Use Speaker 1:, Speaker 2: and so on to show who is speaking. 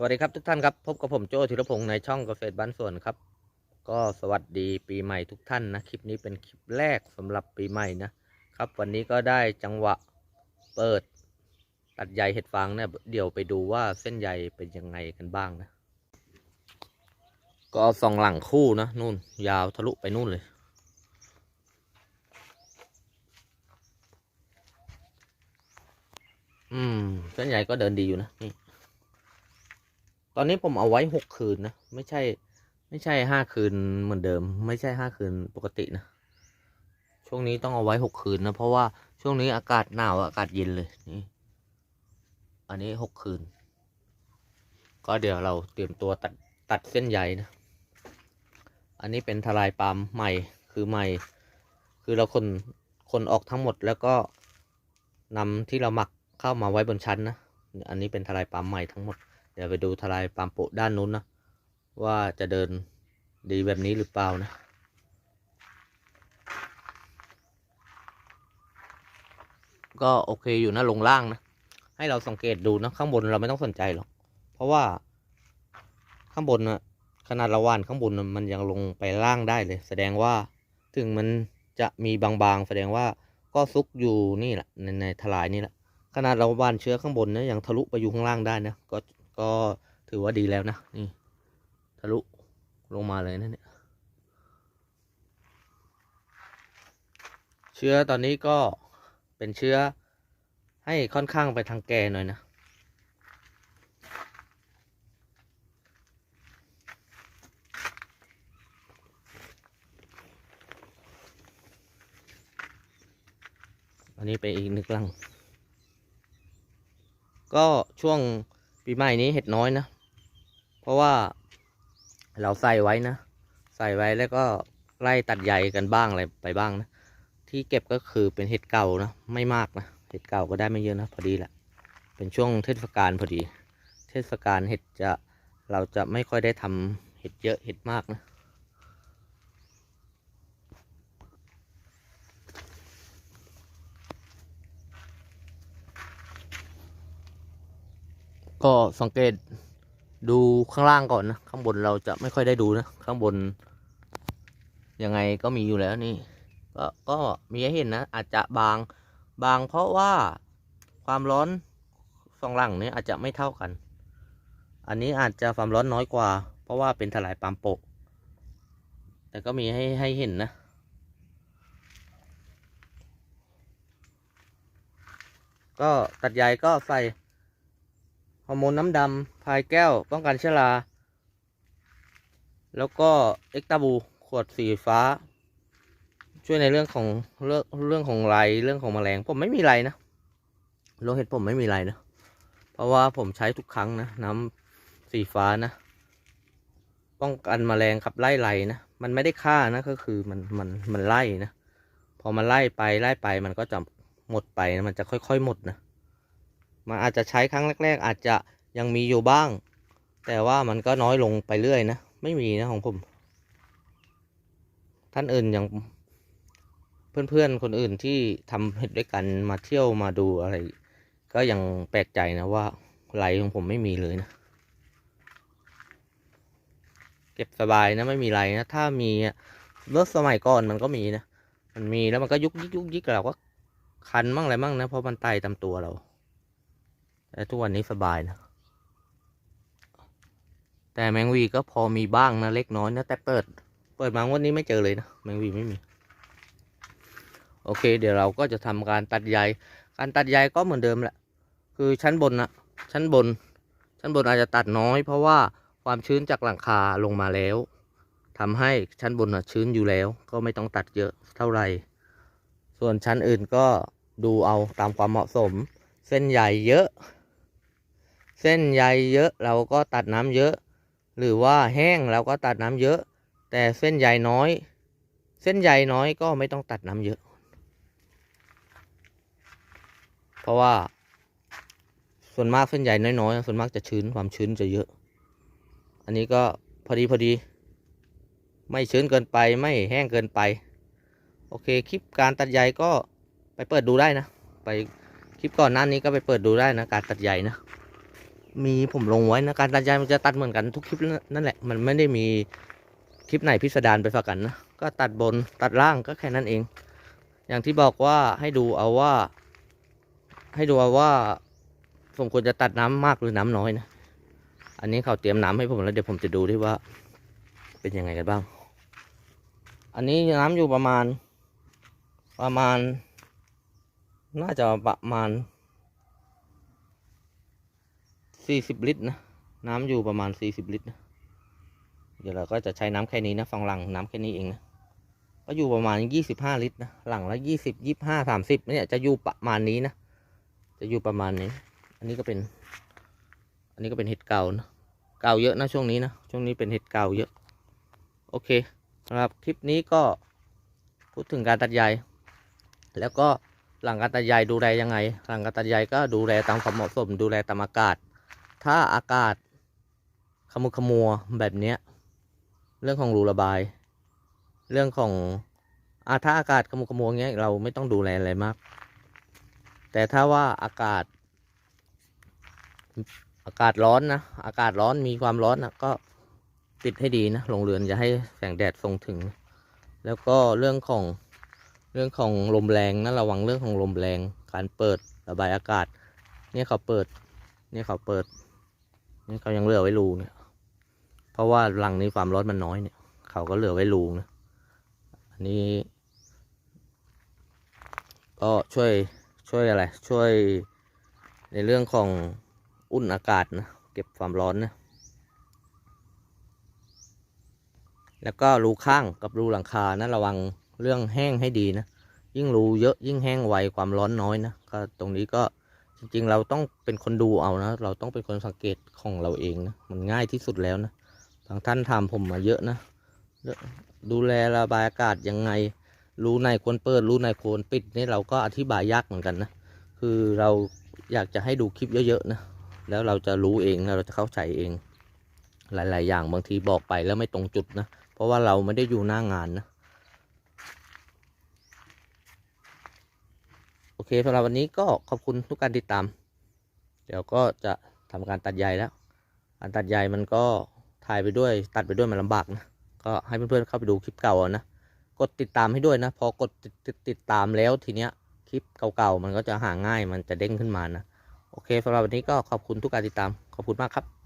Speaker 1: สวัสดีครับทุกท่านครับ พบกับผมโจธีรพงศ์ในช่องเกษตรบ้านสวนครับ ก็สวัสดีปีใหม่ทุกท่านนะคลิปนี้เป็นคลิปแรกสำหรับปีใหม่นะครับ วันนี้ก็ได้จังหวะเปิดตัดใยเห็ดฟางเนี่ยเดี๋ยวไปดูว่าเส้นใยเป็นยังไงกันบ้างนะ ก็สองหลังคู่นะนู่น ยาวทะลุไปนู่นเลยอืมเส้นใยก็เดินดีอยู่นะนี่ ตอนนี้ผมเอาไว้หกคืนนะ ไม่ใช่ ไม่ใช่ห้าคืนเหมือนเดิม ไม่ใช่ห้าคืนปกตินะ ช่วงนี้ต้องเอาไว้หกคืนนะ เพราะว่าช่วงนี้อากาศหนาวอากาศเย็นเลยนี่ อันนี้หกคืน ก็เดี๋ยวเราเตรียมตัวตัดตัดเส้นใยนะ อันนี้เป็นทลายปาล์มใหม่คือใหม่ คือเราคนคนออกทั้งหมดแล้วก็นำที่เราหมักเข้ามาไว้บนชั้นนะ อันนี้เป็นทลายปาล์มใหม่ทั้งหมด ดี๋ยวไปดูทลายปามโปะด้านนู้นนะ ว่าจะเดินดีแบบนี้หรือเปล่านะก็โอเคอยู่นะลงล่างนะ ให้เราสังเกตดูนะข้างบนเราไม่ต้องสนใจหรอก เพราะว่า ข้างบนนะขนาดเราหว่านข้างบนมันยังลงไปล่างได้เลย แสดงว่าถึงมันจะมีบางๆ แสดงว่าก็ซุกอยู่นี่แหละในในทลายนี่แหละขนาดเราว่านเชื้อข้างบนนะยังทะลุไปอยู่ข้างล่างได้นะก็ ก็ถือว่าดีแล้วนะ นี่ทะลุลงมาเลยนะเนี่ย เชื้อตอนนี้ก็เป็นเชื้อให้ค่อนข้างไปทางแก่หน่อยนะ อันนี้ไปอีกหนึกลัง ก็ช่วง ปีใหม่นี้เห็ดน้อยนะ เพราะว่าเราใส่ไว้นะ ใส่ไว้แล้วก็ไล่ตัดใยกันบ้างอะไรไปบ้างนะ ที่เก็บก็คือเป็นเห็ดเก่านะ ไม่มากนะ เห็ดเก่าก็ได้ไม่เยอะนะ พอดีแหละ เป็นช่วงเทศกาลพอดี เทศกาลเห็ดจะเราจะไม่ค่อยได้ทำเห็ดเยอะเห็ดมากนะ ก็สังเกตดูข้างล่างก่อนนะ ข้างบนเราจะไม่ค่อยได้ดูนะ ข้างบน ยังไงก็มีอยู่แล้วนี่ ก็ก็มีให้เห็นนะ อาจจะบางบางเพราะว่าความร้อนสองหลังนี้อาจจะไม่เท่ากัน อันนี้อาจจะความร้อนน้อยกว่า เพราะว่าเป็นถลายปามโปะ แต่ก็มีให้ให้เห็นนะก็ตัดใหญ่ก็ใส่ ฮอร์โมนน้ำดำพายแก้ว ป้องกันเชื้อรา แล้วก็เอ็กตาบู ขวดสีฟ้า ช่วยในเรื่องของเรื่องเรื่องของไรเรื่องของแมลง ผมไม่มีไรนะโลเห็ดผมไม่มีไรนะ เพราะว่าผมใช้ทุกครั้งนะ น้ำสีฟ้านะ ป้องกันแมลงขับไล่ไรนะ มันไม่ได้ฆ่านะก็คือมันมันมันไล่นะ พอมันไล่ไปไล่ไปมันก็จะหมดไปนะมันจะค่อยๆหมดนะ มันอาจจะใช้ครั้งแรก ๆ อาจจะยังมีอยู่บ้าง แต่ว่ามันก็น้อยลงไปเรื่อยนะ ไม่มีนะของผม ท่านอื่นอย่างเพื่อนๆคนอื่นที่ทำเห็ดด้วยกันมาเที่ยวมาดูอะไร ก็ยังแปลกใจนะว่าไหลของผมไม่มีเลยนะ เก็บสบายนะไม่มีไรนะ ถ้ามีรถสมัยก่อนมันก็มีนะ มันมีแล้วมันก็ยุกยิกยุกยิกเราก็คันมั่งอะไรมั่งนะเพราะมันไต่ตามตัวเรา แต่ทุกวันนี้สบายนะ แต่แมงวีก็พอมีบ้างนะเล็กน้อยนะ แต่เปิด เปิดมางวันนี้ไม่เจอเลยนะ แมงวีไม่มี โอเค เดี๋ยวเราก็จะทำการตัดใย การตัดใยก็เหมือนเดิมแหละ คือชั้นบนนะชั้นบน ชั้นบนอาจจะตัดน้อย เพราะว่าความชื้นจากหลังคาลงมาแล้วทำให้ชั้นบนนะชื้นอยู่แล้ว ก็ไม่ต้องตัดเยอะเท่าไหร่ ส่วนชั้นอื่นก็ดูเอาตามความเหมาะสม เส้นใหญ่เยอะ เส้นใยเยอะเราก็ตัดน้ำเยอะ หรือว่าแห้งเราก็ตัดน้ำเยอะ แต่เส้นใยน้อย เส้นใยน้อยก็ไม่ต้องตัดน้ำเยอะ เพราะว่า ส่วนมากเส้นใยน้อยๆ ส่วนมากจะชื้นความชื้นจะเยอะ อันนี้ก็พอดีพอดี ไม่ชื้นเกินไปไม่แห้งเกินไป โอเคคลิปการตัดใยก็ไปเปิดดูได้นะ ไปคลิปก่อนหน้านี้ก็ไปเปิดดูได้นะการตัดใยนะ มีผมลงไว้นะการตัดใยมันจะตัดเหมือนกันทุกคลิปนั่นแหละ มันไม่ได้มีคลิปไหนพิสดารไปฝากกันนะ ก็ตัดบนตัดล่างก็แค่นั้นเอง อย่างที่บอกว่าให้ดูเอาว่า ให้ดูเอาว่าผมควรจะตัดน้ำมากหรือน้ำน้อยนะ อันนี้เขาเตรียมน้ำให้ผมแล้วเดี๋ยวผมจะดูด้วยว่า เป็นยังไงกันบ้าง อันนี้น้ำอยู่ประมาณ ประมาณ น่าจะประมาณ สี่สิบลิตรนะ น้ำอยู่ประมาณสี่สิบลิตรนะ เดี๋ยวเราก็จะใช้น้ำแค่นี้นะฟังหลังน้ำแค่นี้เองนะ ก็อยู่ประมาณยี่สิบห้าลิตรนะ หลังละยี่สิบยี่ห้าสามสิบเนี่ยจะอยู่ประมาณนี้นะ จะอยู่ประมาณนี้ อันนี้ก็เป็น อันนี้ก็เป็นเห็ดเก่านะ เก่าเยอะนะช่วงนี้นะ ช่วงนี้เป็นเห็ดเก่าเยอะ โอเคสำหรับคลิปนี้ก็พูดถึงการตัดใย แล้วก็หลังการตัดใยดูแลยังไง หลังการตัดใยก็ดูแลตามความเหมาะสม ดูแลตามอากาศ ถ้าอากาศขมุขมัวแบบเนี้ย เรื่องของรูระบาย เรื่องของอาถ้าอากาศขมุขมัวเงี้ยเราไม่ต้องดูแลอะไรมาก แต่ถ้าว่าอากาศ อากาศร้อนนะอากาศร้อนมีความร้อนนะก็ปิดให้ดีนะโรงเรือนอย่าให้แสงแดดส่งถึง แล้วก็เรื่องของเรื่องของลมแรงนะระวังเรื่องของลมแรงการเปิดระบายอากาศ เนี่ยเขาเปิด เนี่ยเขาเปิด นี่เขายังเหลือไว้รูเนี่ย เพราะว่าหลังนี้ความร้อนมันน้อยเนี่ย เขาก็เหลือไว้รูนะอันนี้ ก็ช่วยช่วยอะไร ช่วยในเรื่องของอุ่นอากาศนะ เก็บความร้อนนะ แล้วก็รูข้างกับรูหลังคานะระวังเรื่องแห้งให้ดีนะ ยิ่งรูเยอะยิ่งแห้งไวความร้อนน้อยนะ ก็ตรงนี้ก็ จริงๆ เราต้องเป็นคนดูเอานะ เราต้องเป็นคนสังเกตของเราเองนะ มันง่ายที่สุดแล้วนะบางท่านถามผมมาเยอะนะ ดูแลระบายอากาศยังไง รูไหนควรเปิด รูไหนควรปิดนี่เราก็อธิบายยากเหมือนกันนะ คือเราอยากจะให้ดูคลิปเยอะๆนะ แล้วเราจะรู้เอง เราจะเข้าใจเอง หลายๆ อย่างบางทีบอกไปแล้วไม่ตรงจุดนะ เพราะว่าเราไม่ได้อยู่หน้างานนะ โอ เคสำหรับวันนี้ก็ขอบคุณทุกการติดตาม เดี๋ยวก็จะทำการตัดใยแล้วการตัดใยมันก็ถ่ายไปด้วย ตัดไปด้วยมันลำบากนะก็ให้เพื่อนๆเข้าไปดูคลิปเก่านะกดติดตามให้ด้วยนะพอกดติดติดติดตามแล้วทีเนี้ยคลิปเก่าๆมันก็จะหาง่ายมันจะเด้งขึ้นมานะโอเคสำหรับวันนี้ก็ขอบคุณทุกการติดตามขอบคุณมากครับ